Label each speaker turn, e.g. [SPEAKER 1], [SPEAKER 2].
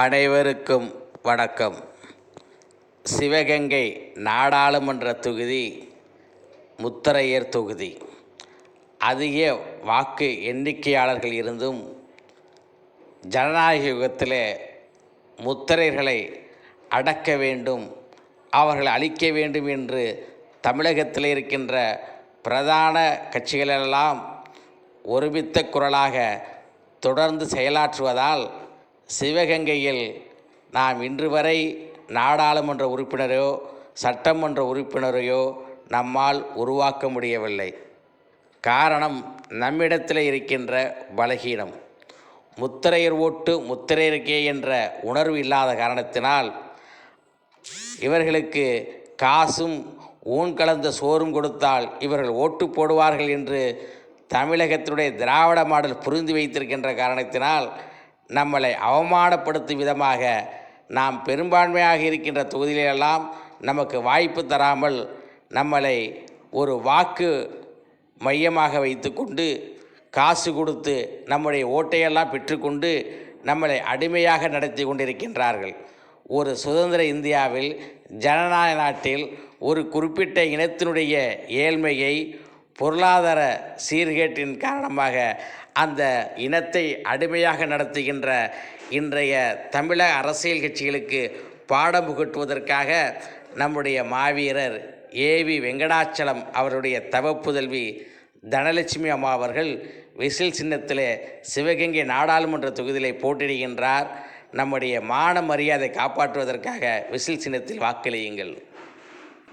[SPEAKER 1] அனைவருக்கும் வணக்கம். சிவகங்கை நாடாளுமன்ற தொகுதி முத்தரையர் தொகுதி. அதிக வாக்கு எண்ணிக்கையாளர்கள் இருந்தும் ஜனநாயக யுகத்தில் முத்தரையர்களை அடக்க வேண்டும் அவர்களை அழிக்க வேண்டும் என்று தமிழகத்தில் இருக்கின்ற பிரதான கட்சிகளெல்லாம் ஒருமித்த குரலாக தொடர்ந்து செயலாற்றுவதால் சிவகங்கையில் நாம் இன்று வரை நாடாளுமன்ற உறுப்பினரோ சட்டமன்ற உறுப்பினரையோ நம்மால் உருவாக்க முடியவில்லை. காரணம் நம்மிடத்தில் இருக்கின்ற பலகீனம். முத்திரையர் ஓட்டு முத்திரையருக்கே என்ற உணர்வு இல்லாத காரணத்தினால் இவர்களுக்கு காசும் ஊன் கலந்த சோறும் கொடுத்தால் இவர்கள் ஓட்டு போடுவார்கள் என்று தமிழகத்தினுடைய திராவிட மாடல் புரிந்து வைத்திருக்கின்ற காரணத்தினால் நம்மளை அவமானப்படுத்தும் விதமாக நாம் பெரும்பான்மையாக இருக்கின்ற தொகுதியிலெல்லாம் நமக்கு வாய்ப்பு தராமல் நம்மளை ஒரு வாக்கு மையமாக வைத்துக்கொண்டு காசு கொடுத்து நம்முடைய ஓட்டையெல்லாம் பெற்றுக்கொண்டு நம்மளை அடிமையாக நடத்தி கொண்டிருக்கின்றார்கள். ஒரு சுதந்திர இந்தியாவில் ஜனநாயக நாட்டில் ஒரு குறிப்பிட்ட இனத்தினுடைய ஏழ்மையை பொருளாதார சீர்கேட்டின் காரணமாக அந்த இனத்தை அடிமையாக நடத்துகின்ற இன்றைய தமிழக அரசியல் கட்சிகளுக்கு பாடம் புகட்டுவதற்காக நம்முடைய மாவீரர் ஏவி வெங்கடாச்சலம் அவருடைய தவப்புதல்வி தனலட்சுமி அம்மா அவர்கள் விசில் சின்னத்திலே சிவகங்கை நாடாளுமன்ற தொகுதியிலே போட்டியிடுகின்றார். நம்முடைய மான மரியாதை காப்பாற்றுவதற்காக விசில் சின்னத்தில் வாக்களியுங்கள்.